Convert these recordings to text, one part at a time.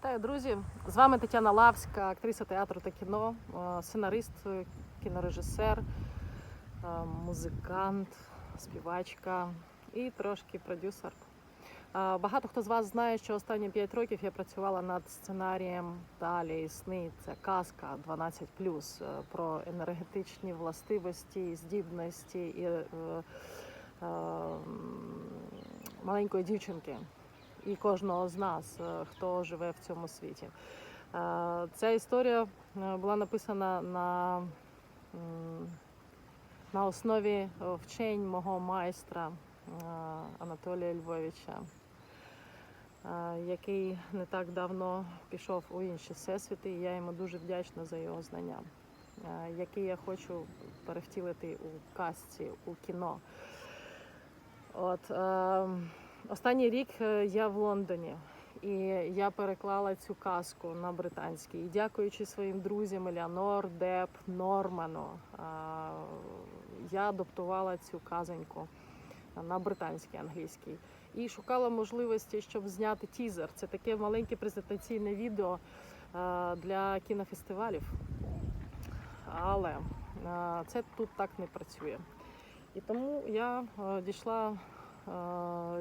Вітаю, друзі! З вами Тетяна Лавська, актриса театру та кіно, е, сценарист, кінорежисер, е, музикант, співачка і трошки продюсер. Е, Багато хто з вас знає, що останні 5 років я працювала над сценарієм Далі сни. Це казка 12+, е, про енергетичні властивості, здібності і маленької дівчинки і кожного з нас, е, хто живе в цьому світі. Е, Ця історія е, була написана на, на основі вчень мого майстра Анатолія Львовича, який не так давно пішов у інші всесвіти, і я йому дуже вдячна за його знання, які я хочу перевтілити у казці, у кіно. От, е, Останній рік е, я в Лондоні, і я переклала цю казку на британський. І дякуючи своїм друзям Еліанор, Деп, Норману, я адаптувала цю казоньку на британський англійський. І шукала можливості, щоб зняти тізер. Це таке маленьке презентаційне відео для кінофестивалів. Але це тут так не працює. І тому я е, дійшла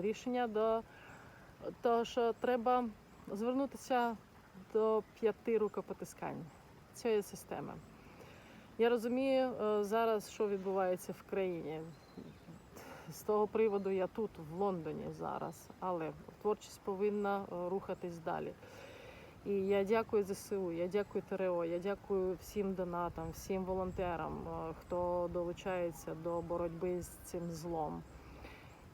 рішення до того, що треба звернутися до п'яти рукопотискань цієї системи. Я розумію е, зараз, що відбувається в країні. З того приводу я тут, в Лондоні зараз, але творчість повинна е, рухатись далі. І я дякую ЗСУ, я дякую ТРО, я дякую всім донатам, всім волонтерам, е, хто долучається до боротьби з цим злом.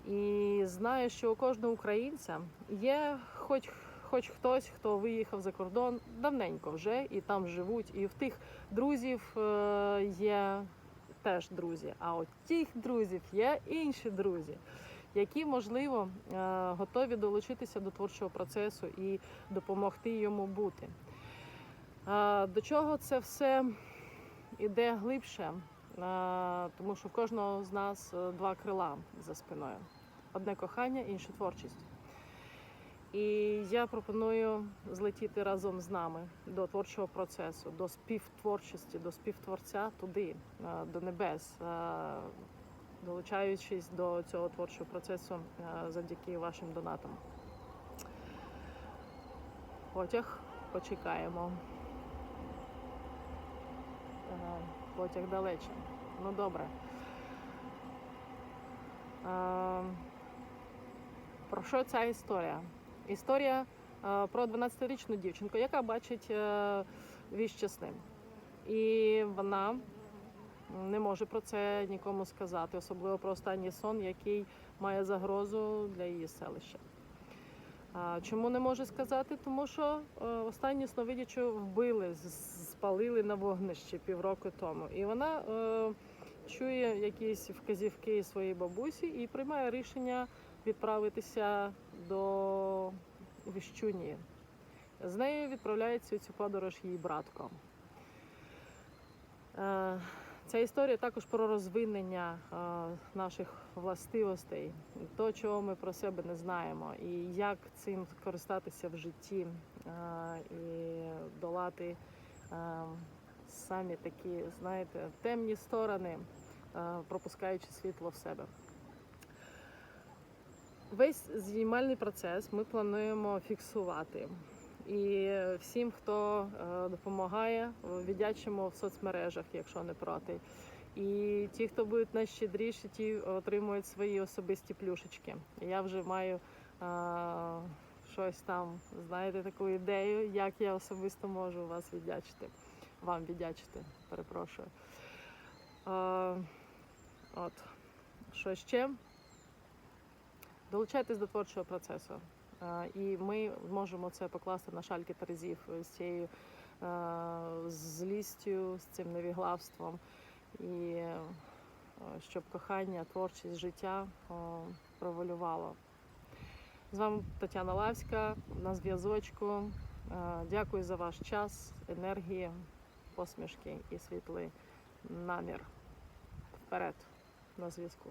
І знаю, що у кожного українця є хоч, хоч хтось, хто виїхав за кордон давненько вже і там живуть. І в тих друзів е, є теж друзі. А от тих друзів є інші друзі, які, можливо, е, готові долучитися до творчого процесу і допомогти йому бути. Е, До чого це все іде глибше, тому що в кожного з нас два крила за спиною: одне кохання, інше творчість. І я пропоную злетіти разом з нами до творчого процесу, до співтворчості, до співтворця туди, е, до небес, е, долучаючись до цього творчого процесу е, завдяки вашим донатам. Потяг почекаємо. Потяг далече. Ну добре. Про що ця історія? Історія е, про 12-річну дівчинку, яка бачить е, віщ сни. І вона не може про це нікому сказати, особливо про останній сон, який має загрозу для її селища. Чому не може сказати? Тому що е, останню сновидячу вбили, спалили на вогнищі півроку тому. І вона е, чує якісь вказівки своєї бабусі і приймає рішення відправитися до Віщуні. З нею відправляється цю подорож її братко. Е, Ця історія також про розвинення е, наших властивостей, то, чого ми про себе не знаємо, і як цим користатися в житті е, і долати самі такі, знаєте, темні сторони, пропускаючи світло в себе. Весь знімальний процес ми плануємо фіксувати. І всім, хто е, допомагає, віддячимо в соцмережах, якщо не проти. І ті, хто будуть найщедріші, ті отримують свої особисті плюшечки. Я вже маю е, щось там, знаєте, таку ідею, як я особисто можу вас віддячити, вам віддячити, перепрошую. Е, от, що ще? Долучайтесь до творчого процесу. Е, І ми можемо це покласти на шальки терезів з цією е, злістю, з цим невіглавством, і е, щоб кохання, творчість, життя провалювало. З вами Тетяна Лавська на зв'язочку. Дякую за ваш час, енергії, посмішки і світлий намір. Вперед на зв'язку.